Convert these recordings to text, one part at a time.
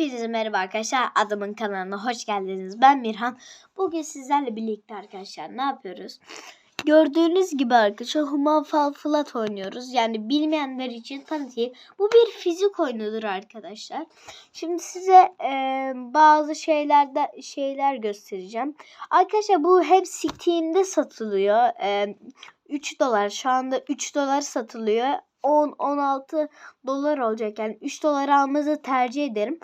Hepinize merhaba arkadaşlar. Adamın kanalına hoş geldiniz. Ben Mirhan. Bugün sizlerle birlikte arkadaşlar ne yapıyoruz? Gördüğünüz gibi arkadaşlar Human Fall Flat oynuyoruz. Yani bilmeyenler için tanıtayım. Bu bir fizik oyunudur arkadaşlar. Şimdi size e, bazı şeylerde şeyler göstereceğim. Arkadaşlar bu hep Steam'de satılıyor. E, 3 dolar şu anda 3 dolar satılıyor. 10-16 dolar olacak. Yani 3 dolar almanızı tercih ederim.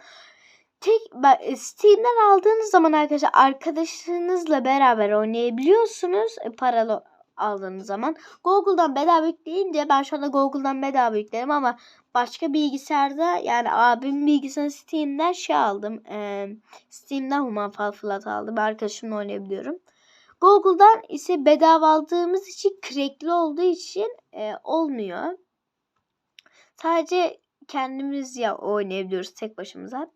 Tek e, Steam'den aldığınız zaman arkadaşlar arkadaşınızla beraber oynayabiliyorsunuz. E, paralı aldığınız zaman. Google'dan bedava yükleyince ben şu anda Google'dan bedava yüklerim ama başka bilgisayarda yani abim bilgisayarı Steam'den şey aldım. E, Steam'den Human Fall Flat aldım. Arkadaşımla oynayabiliyorum. Google'dan ise bedava aldığımız için crackli olduğu için e, olmuyor. Sadece kendimiz ya oynayabiliyoruz tek başımıza.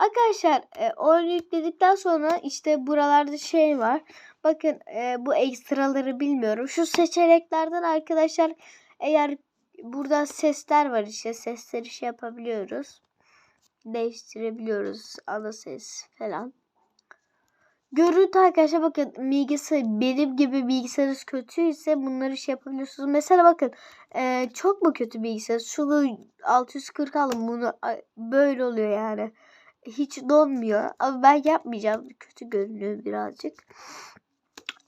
Arkadaşlar e, oyunu yükledikten sonra işte buralarda şey var. Bakın e, bu ekstraları bilmiyorum. Şu seçeneklerden arkadaşlar eğer burada sesler var işte sesleri şey yapabiliyoruz. Değiştirebiliyoruz. Ana ses falan. Görüntü arkadaşlar bakın bilgisayar benim gibi bilgisayarınız kötüyse bunları şey yapabiliyorsunuz. Mesela bakın e, çok mu kötü bilgisayar? Şunu 640 alın bunu böyle oluyor yani. Hiç donmuyor. Ama ben yapmayacağım. Kötü görünüyor birazcık.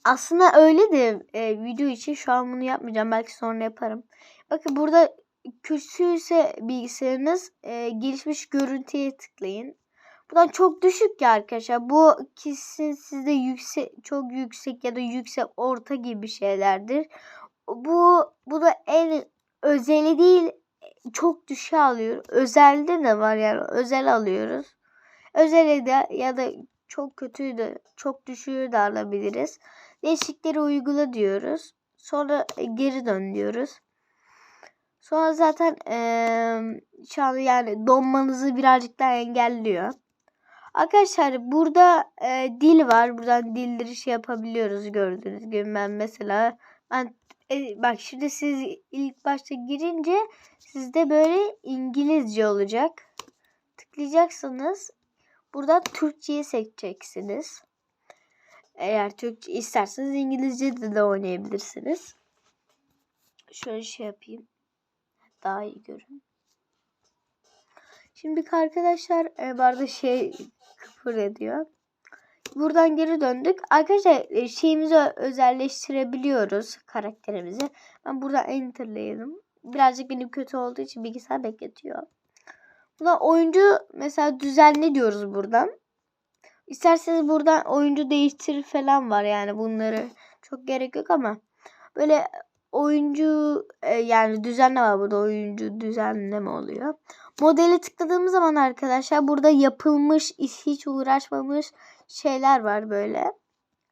Aslında öyle de e, video için şu an bunu yapmayacağım. Belki sonra yaparım. Bakın burada kötüyse bilgisayarınız e, gelişmiş görüntüye tıklayın. Buradan çok düşük ya arkadaşlar. Bu kesin sizde yüksek çok yüksek ya da yüksek orta gibi şeylerdir. Bu bu da en özeli değil çok düşük alıyor. Özelde de var yani özel alıyoruz. Özele ya da çok kötüyü de çok düşüğü de alabiliriz. Değişikleri uygula diyoruz. Sonra geri dön diyoruz. Sonra zaten ee, şu an yani donmanızı birazcık daha engelliyor. Arkadaşlar burada e, dil var. Buradan dilleri şey yapabiliyoruz gördüğünüz gibi. Ben mesela ben e, bak şimdi siz ilk başta girince sizde böyle İngilizce olacak. Tıklayacaksınız. Burada Türkçeyi seçeceksiniz. Eğer Türkçe isterseniz İngilizce de, de oynayabilirsiniz. Şöyle şey yapayım. Daha iyi görün. Şimdi arkadaşlar e, bu arada şey küfür ediyor. Buradan geri döndük. Arkadaşlar e, şeyimizi özelleştirebiliyoruz karakterimizi. Ben burada enterlayalım. Birazcık benim kötü olduğu için bilgisayar bekletiyor. Buna oyuncu mesela düzenle diyoruz buradan. İsterseniz buradan oyuncu değiştir falan var yani bunları çok gerek yok ama böyle oyuncu e, yani düzenle var burada oyuncu düzenleme oluyor. Modeli tıkladığımız zaman arkadaşlar burada yapılmış hiç uğraşmamış şeyler var böyle.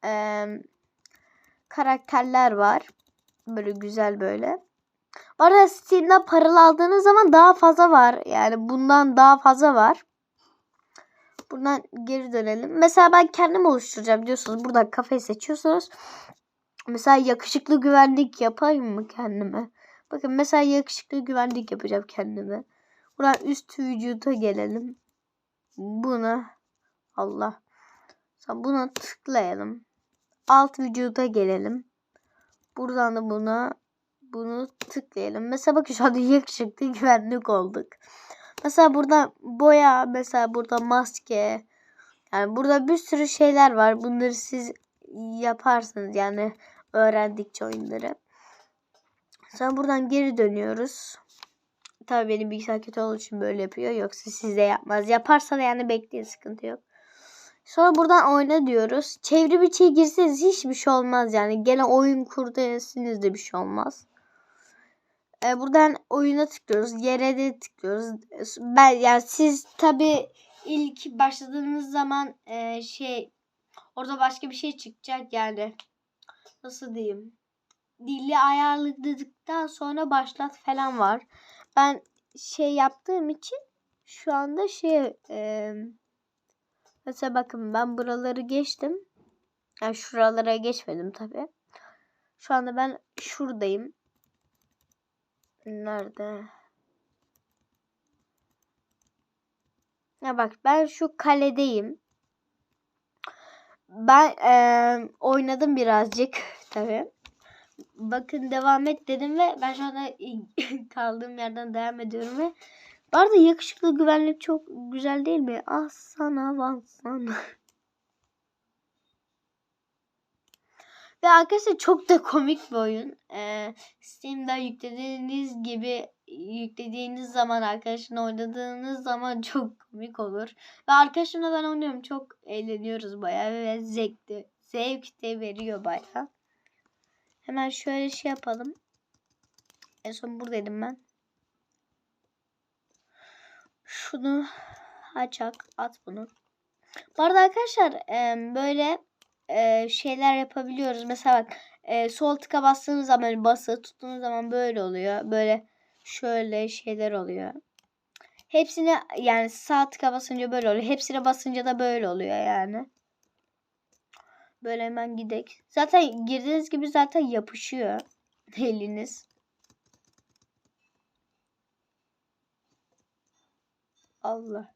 Ee, karakterler var. Böyle güzel böyle. Bu arada Steam'den paralı aldığınız zaman daha fazla var. Yani bundan daha fazla var. Buradan geri dönelim. Mesela ben kendim oluşturacağım diyorsunuz. Buradan kafayı seçiyorsunuz. Mesela yakışıklı güvenlik yapayım mı kendime? Bakın mesela yakışıklı güvenlik yapacağım kendime. Buradan üst vücuda gelelim. Buna Allah. Buna tıklayalım. Alt vücuda gelelim. Buradan da buna bunu tıklayalım. Mesela bakın şu anda yakışıklı güvenlik olduk. Mesela burada boya, mesela burada maske. Yani burada bir sürü şeyler var. Bunları siz yaparsınız yani öğrendikçe oyunları. Sonra buradan geri dönüyoruz. Tabii benim bilgisayar kötü olduğu için böyle yapıyor. Yoksa size yapmaz. Yaparsa da yani bekleyin sıkıntı yok. Sonra buradan oyna diyoruz. Çevrim içi girseniz hiçbir şey olmaz yani. Gene oyun kur de bir şey olmaz. Ee, buradan oyuna tıklıyoruz. Yere de tıklıyoruz. Ben yani siz tabi ilk başladığınız zaman e, şey orada başka bir şey çıkacak yani. Nasıl diyeyim? Dili ayarladıktan sonra başlat falan var. Ben şey yaptığım için şu anda şey e, mesela bakın ben buraları geçtim. Yani şuralara geçmedim tabi. Şu anda ben şuradayım. Nerede? Ya bak ben şu kaledeyim. Ben eee, oynadım birazcık tabii. Bakın devam et dedim ve ben şu anda kaldığım yerden devam ediyorum ve bu arada yakışıklı güvenlik çok güzel değil mi? Ah sana van sana. Ve arkadaşlar çok da komik bir oyun. Ee, Steam'den yüklediğiniz gibi yüklediğiniz zaman arkadaşlarla oynadığınız zaman çok komik olur. Ve arkadaşımla ben oynuyorum. Çok eğleniyoruz bayağı ve zevkli. Zevk de veriyor bayağı. Hemen şöyle şey yapalım. En son buradaydım ben. Şunu açak at bunu. Bu arada arkadaşlar böyle e, şeyler yapabiliyoruz. Mesela bak e, sol tıka bastığınız zaman böyle bası tuttuğunuz zaman böyle oluyor. Böyle şöyle şeyler oluyor. Hepsini yani sağ tıka basınca böyle oluyor. Hepsine basınca da böyle oluyor yani. Böyle hemen gidek. Zaten girdiğiniz gibi zaten yapışıyor eliniz. Allah.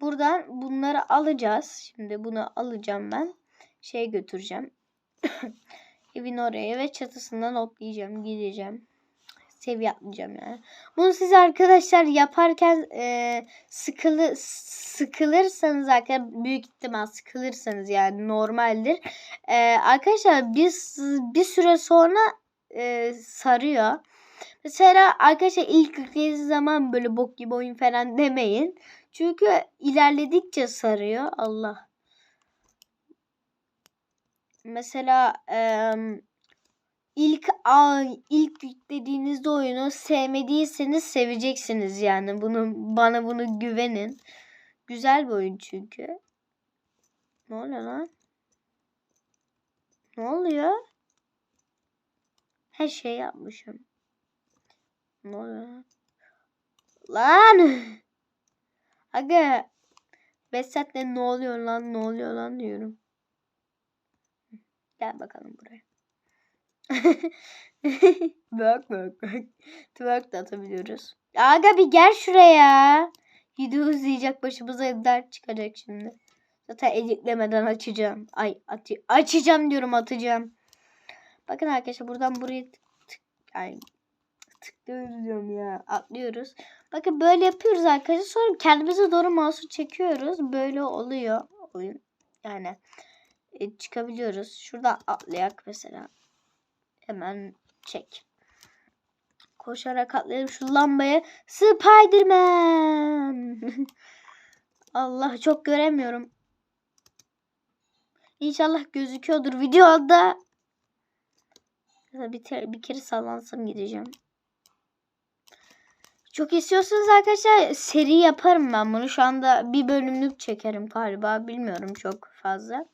Buradan bunları alacağız. Şimdi bunu alacağım ben. Şey götüreceğim. Evin oraya ve çatısından hoplayacağım. Gideceğim. Seviye atlayacağım yani. Bunu siz arkadaşlar yaparken e, sıkılı sıkılırsanız arkadaşlar büyük ihtimal sıkılırsanız yani normaldir. E, arkadaşlar biz bir süre sonra e, sarıyor. Mesela arkadaşlar ilk yüklediğiniz zaman böyle bok gibi oyun falan demeyin. Çünkü ilerledikçe sarıyor. Allah. Mesela e, ilk a, ilk yüklediğinizde oyunu sevmediyseniz seveceksiniz yani. Bunu bana bunu güvenin. Güzel bir oyun çünkü. Ne oluyor lan? Ne oluyor? Her şey yapmışım. Ne oluyor lan? Aga. Besat'le ne oluyor lan ne oluyor lan diyorum. Gel bakalım buraya. bak bak bak. Twerk de atabiliyoruz. Aga bir gel şuraya. Video izleyecek başımıza dert çıkacak şimdi. Zaten editlemeden açacağım. Ay at açacağım diyorum atacağım. Bakın arkadaşlar buradan buraya tık tık yani tıklıyoruz diyorum ya. Atlıyoruz. Bakın böyle yapıyoruz arkadaşlar. Sonra kendimize doğru mouse'u çekiyoruz. Böyle oluyor oyun. Yani e, çıkabiliyoruz. Şurada atlayak mesela. Hemen çek. Koşarak atlayalım şu lambaya. Spiderman. Allah çok göremiyorum. İnşallah gözüküyordur videoda. Bir, bir kere sallansam gideceğim. Çok istiyorsanız arkadaşlar seri yaparım ben bunu. Şu anda bir bölümlük çekerim galiba. Bilmiyorum çok fazla.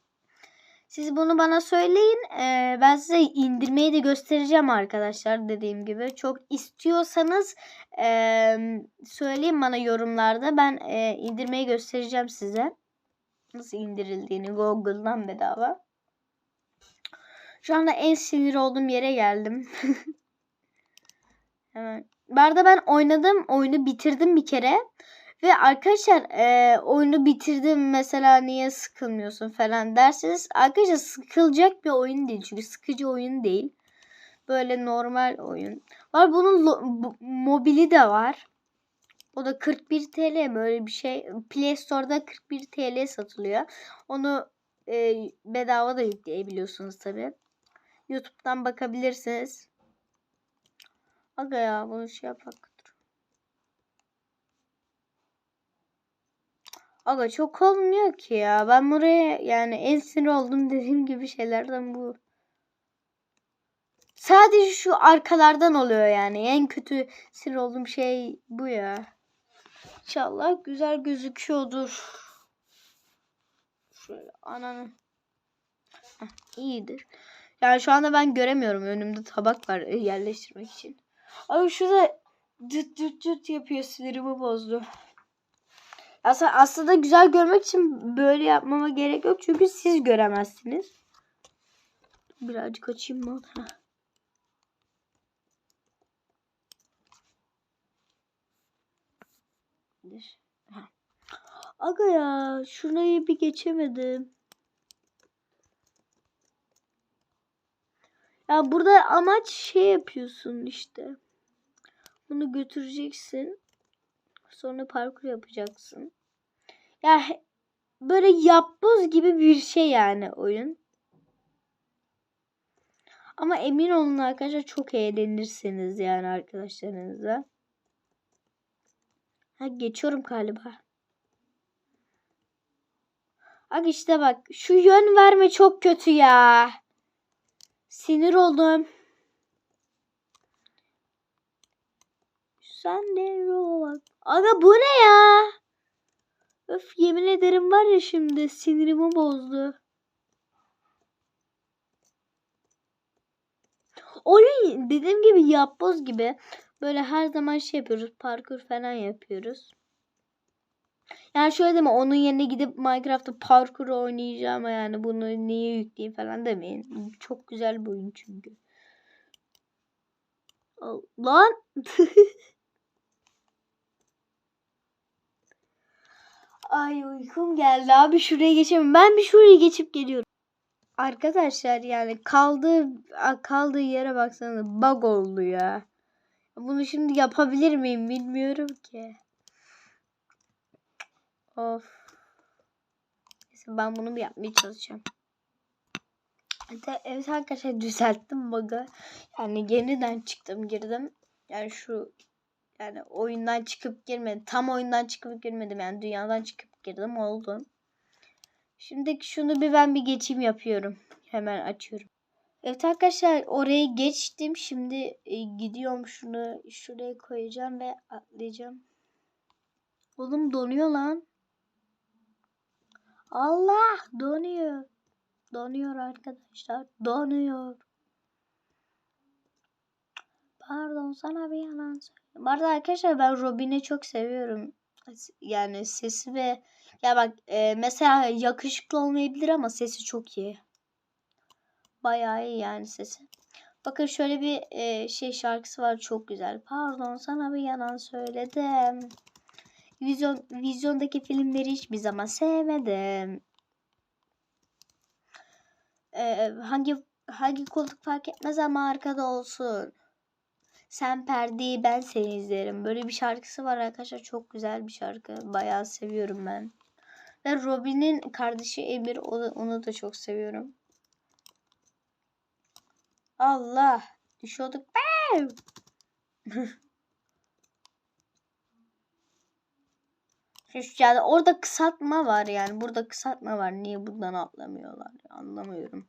Siz bunu bana söyleyin. Ee, ben size indirmeyi de göstereceğim arkadaşlar dediğim gibi. Çok istiyorsanız e, söyleyin bana yorumlarda. Ben e, indirmeyi göstereceğim size. Nasıl indirildiğini Google'dan bedava. Şu anda en sinir olduğum yere geldim. Hemen. Bu arada ben oynadım. Oyunu bitirdim bir kere. Ve arkadaşlar e, oyunu bitirdim mesela niye sıkılmıyorsun falan derseniz arkadaşlar sıkılacak bir oyun değil. Çünkü sıkıcı oyun değil. Böyle normal oyun. Var bunun mobili de var. O da 41 TL böyle bir şey. Play Store'da 41 TL satılıyor. Onu e, bedava da yükleyebiliyorsunuz tabi. YouTube'dan bakabilirsiniz. Aga ya bunu şey yapak. Aga çok olmuyor ki ya. Ben buraya yani en sinir oldum dediğim gibi şeylerden bu. Sadece şu arkalardan oluyor yani. En kötü sinir olduğum şey bu ya. İnşallah güzel gözüküyordur. Şöyle ananı. Heh, iyidir. Yani şu anda ben göremiyorum. Önümde tabak var yerleştirmek için. Abi şurada cıt cıt cıt yapıyor sinirimi bozdu. Aslında, aslında güzel görmek için böyle yapmama gerek yok. Çünkü siz göremezsiniz. Birazcık açayım mı? Heh. Aga ya şurayı bir geçemedim. Ya burada amaç şey yapıyorsun işte. Bunu götüreceksin. Sonra parkur yapacaksın. Ya böyle yapboz gibi bir şey yani oyun. Ama emin olun arkadaşlar çok eğlenirsiniz yani arkadaşlarınızla. Ha geçiyorum galiba. Bak işte bak şu yön verme çok kötü ya. Sinir oldum. Sen de bak. Aga bu ne ya? Öf yemin ederim var ya şimdi sinirimi bozdu. Oyun dediğim gibi yapboz gibi böyle her zaman şey yapıyoruz parkur falan yapıyoruz. Yani şöyle deme onun yerine gidip Minecraft'ta parkur oynayacağım yani bunu niye yükleyeyim falan demeyin. Çok güzel bir oyun çünkü. Lan Ay uykum geldi abi şuraya geçemem. Ben bir şuraya geçip geliyorum. Arkadaşlar yani kaldığı kaldığı yere baksanız bug oldu ya. Bunu şimdi yapabilir miyim bilmiyorum ki. Of. Neyse ben bunu bir yapmaya çalışacağım. Evet, arkadaşlar düzelttim bug'ı. Yani yeniden çıktım girdim. Yani şu yani oyundan çıkıp girmedim. Tam oyundan çıkıp girmedim. Yani dünyadan çıkıp girdim oldu. Şimdi şunu bir ben bir geçeyim yapıyorum. Hemen açıyorum. Evet arkadaşlar oraya geçtim. Şimdi e, gidiyorum şunu şuraya koyacağım ve atlayacağım. Oğlum donuyor lan. Allah donuyor. Donuyor arkadaşlar. Donuyor. Pardon sana bir yalan söyledim. Bu arkadaşlar ben Robin'i çok seviyorum. Yani sesi ve ya bak e, mesela yakışıklı olmayabilir ama sesi çok iyi. Bayağı iyi yani sesi. Bakın şöyle bir e, şey şarkısı var çok güzel. Pardon sana bir yalan söyledim. Vizyon, vizyondaki filmleri hiçbir zaman sevmedim. E, hangi hangi koltuk fark etmez ama arkada olsun. Sen perdeyi ben seni izlerim. Böyle bir şarkısı var arkadaşlar. Çok güzel bir şarkı. Bayağı seviyorum ben. Ve Robin'in kardeşi Emir onu da çok seviyorum. Allah. Düşüyorduk. yani orada kısaltma var yani. Burada kısaltma var. Niye buradan atlamıyorlar? Anlamıyorum.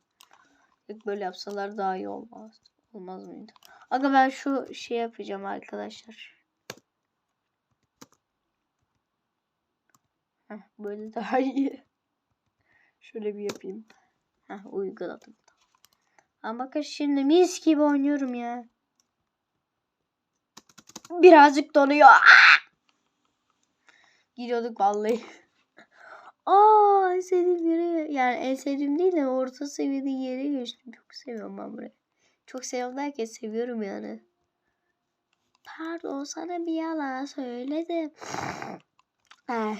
Böyle yapsalar daha iyi olmaz. Olmaz mıydı? Aga ben şu şey yapacağım arkadaşlar. Heh, böyle daha iyi. Şöyle bir yapayım. Heh, uyguladım. Ama bakın şimdi mis gibi oynuyorum ya. Birazcık donuyor. Ah! Gidiyorduk vallahi. Aa en sevdiğim yere yani en sevdiğim değil de orta seviyede yere geçtim. Çok seviyorum ben burayı. Çok seviyorum derken seviyorum yani. Pardon sana bir yalan söyledim. Eh.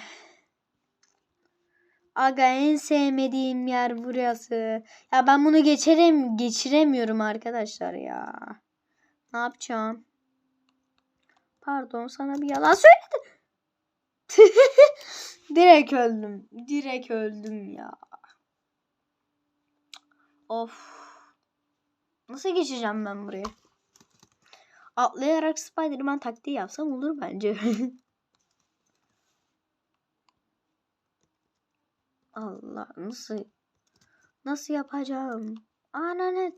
Aga en sevmediğim yer burası. Ya ben bunu geçirem geçiremiyorum arkadaşlar ya. Ne yapacağım? Pardon sana bir yalan söyledim. Direkt öldüm. Direkt öldüm ya. Of. Nasıl geçeceğim ben buraya? Atlayarak Spiderman taktiği yapsam olur bence. Allah nasıl nasıl yapacağım? Anane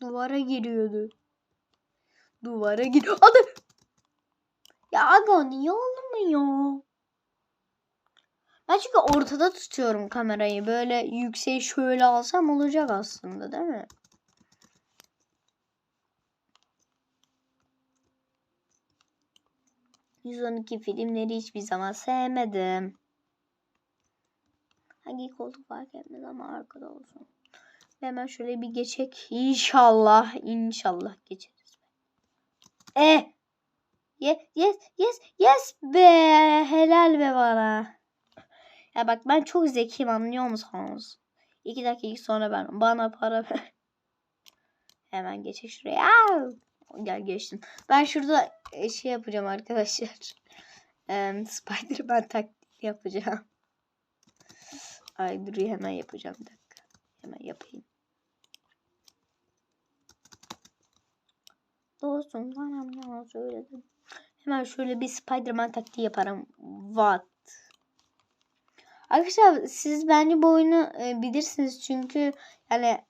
duvara giriyordu. Duvara gir. Adı. Ya aga niye olmuyor? Ben çünkü ortada tutuyorum kamerayı. Böyle yükseği şöyle alsam olacak aslında değil mi? 112 filmleri hiçbir zaman sevmedim. Hangi koltuk fark etmez ama arkada olsun. Hemen şöyle bir geçek. İnşallah, inşallah geçeriz. E Yes yes yes yes be helal be bana. Ya bak ben çok zekiyim anlıyor musunuz? İki dakika sonra ben bana para ver. Hemen geçe şuraya. Gel geçtim. Ben şurada e, şey yapacağım arkadaşlar. Em, Spider-Man taktiği yapacağım. Ay dur hemen yapacağım bir dakika. Hemen yapayım. Dostum bana ne söyledim. Hemen şöyle bir Spider-Man taktiği yaparım. What? Arkadaşlar siz bence bu oyunu e, bilirsiniz çünkü yani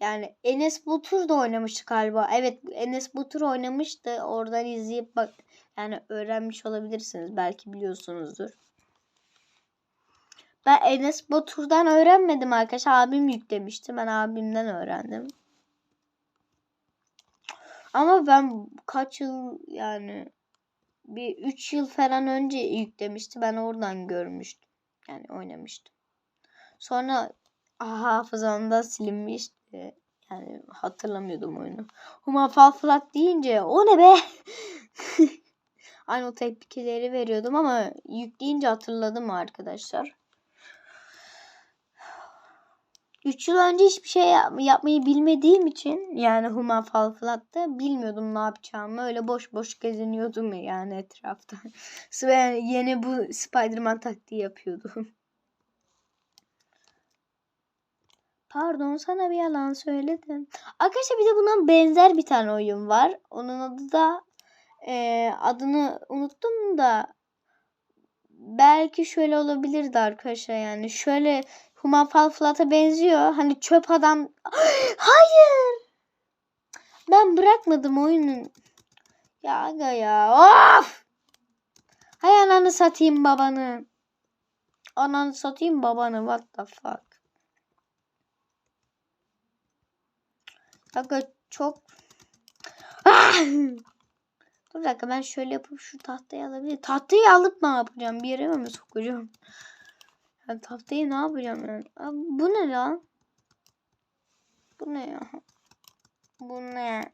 yani Enes Batur da oynamıştı galiba. Evet Enes Batur oynamıştı. Oradan izleyip bak yani öğrenmiş olabilirsiniz. Belki biliyorsunuzdur. Ben Enes Batur'dan öğrenmedim arkadaşlar. Abim yüklemişti. Ben abimden öğrendim. Ama ben kaç yıl yani bir 3 yıl falan önce yüklemişti. Ben oradan görmüştüm. Yani oynamıştım. Sonra hafızamda silinmişti. Yani hatırlamıyordum oyunu. Huma Fall Flat deyince o ne be? Aynı o tepkileri veriyordum ama yükleyince hatırladım arkadaşlar. 3 yıl önce hiçbir şey yap- yapmayı bilmediğim için yani Human Fall bilmiyordum ne yapacağımı. Öyle boş boş geziniyordum yani etrafta. Ve yeni bu Spider-Man taktiği yapıyordum. Pardon sana bir yalan söyledim. Arkadaşlar bir de buna benzer bir tane oyun var. Onun adı da eee, adını unuttum da belki şöyle olabilirdi arkadaşlar yani. Şöyle Human Fall benziyor. Hani çöp adam. Hayır. Ben bırakmadım oyunun. Ya aga ya. Of. Hay ananı satayım babanı. Ananı satayım babanı. What the fuck. Aga çok. Dur dakika ben şöyle yapıp şu tahtayı alabilirim. Tahtayı alıp ne yapacağım? Bir yere mi sokacağım? Ya tahtayı ne yapacağım yani? Abi, bu ne lan? Bu ne ya? Bu ne?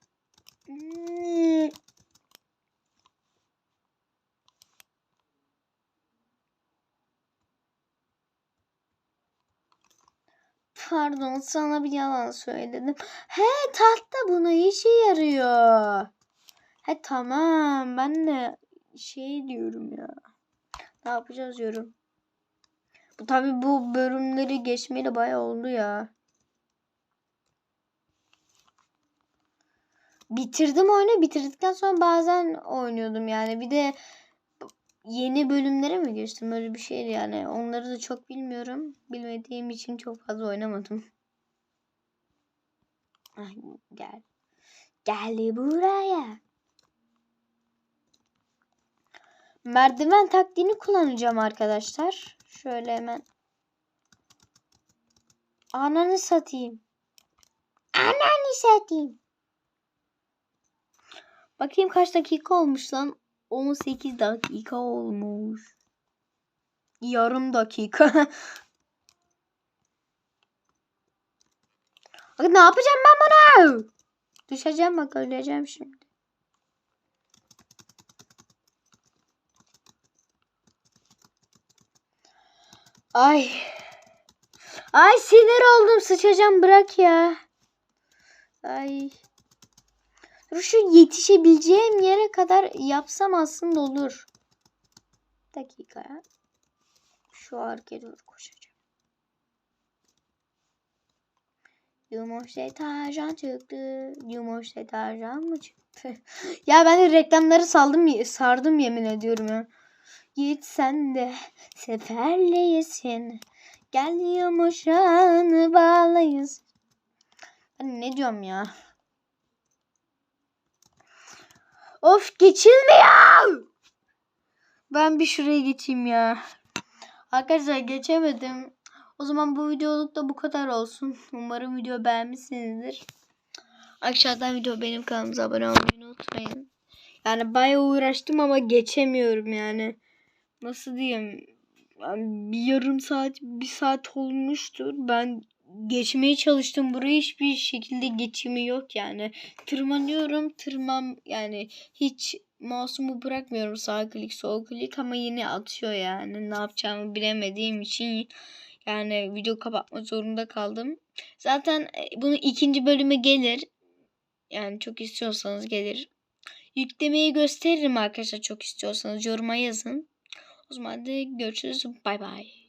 Pardon sana bir yalan söyledim. He tahta buna işe yarıyor. He tamam ben de şey diyorum ya. Ne yapacağız diyorum. Bu tabi bu bölümleri geçmeli bayağı oldu ya. Bitirdim oyunu. Bitirdikten sonra bazen oynuyordum yani. Bir de yeni bölümlere mi geçtim? Öyle bir şeydi yani. Onları da çok bilmiyorum. Bilmediğim için çok fazla oynamadım. Gel. Gel buraya. Merdiven taktiğini kullanacağım arkadaşlar. Şöyle hemen. Ananı satayım. Ananı satayım. Bakayım kaç dakika olmuş lan. 18 dakika olmuş. Yarım dakika. Ne yapacağım ben bunu? Düşeceğim bak öleceğim şimdi. Ay. Ay sinir oldum sıçacağım bırak ya. Ay. Dur şu yetişebileceğim yere kadar yapsam aslında olur. Bir dakika ya. Şu arkaya doğru koşacağım. Yumuş deterjan çıktı. Yumuş deterjan mı çıktı? ya ben de reklamları saldım sardım yemin ediyorum ya. Git sen de seferleyesin. Gel yumuşağını bağlayız. Ben ne diyorum ya? Of geçilmiyor. Ben bir şuraya geçeyim ya. Arkadaşlar geçemedim. O zaman bu videoluk da bu kadar olsun. Umarım video beğenmişsinizdir. Aşağıdan video benim kanalımıza abone olmayı unutmayın. Yani bayağı uğraştım ama geçemiyorum yani. Nasıl diyeyim? Yani bir yarım saat, bir saat olmuştur. Ben geçmeye çalıştım. Buraya hiçbir şekilde geçimi yok yani. Tırmanıyorum, tırman yani hiç mouse'umu bırakmıyorum sağ klik sol klik ama yine atıyor yani. Ne yapacağımı bilemediğim için yani video kapatma zorunda kaldım. Zaten e, bunun ikinci bölümü gelir. Yani çok istiyorsanız gelir. Yüklemeyi gösteririm arkadaşlar çok istiyorsanız yoruma yazın. O zaman da görüşürüz. Bay bay.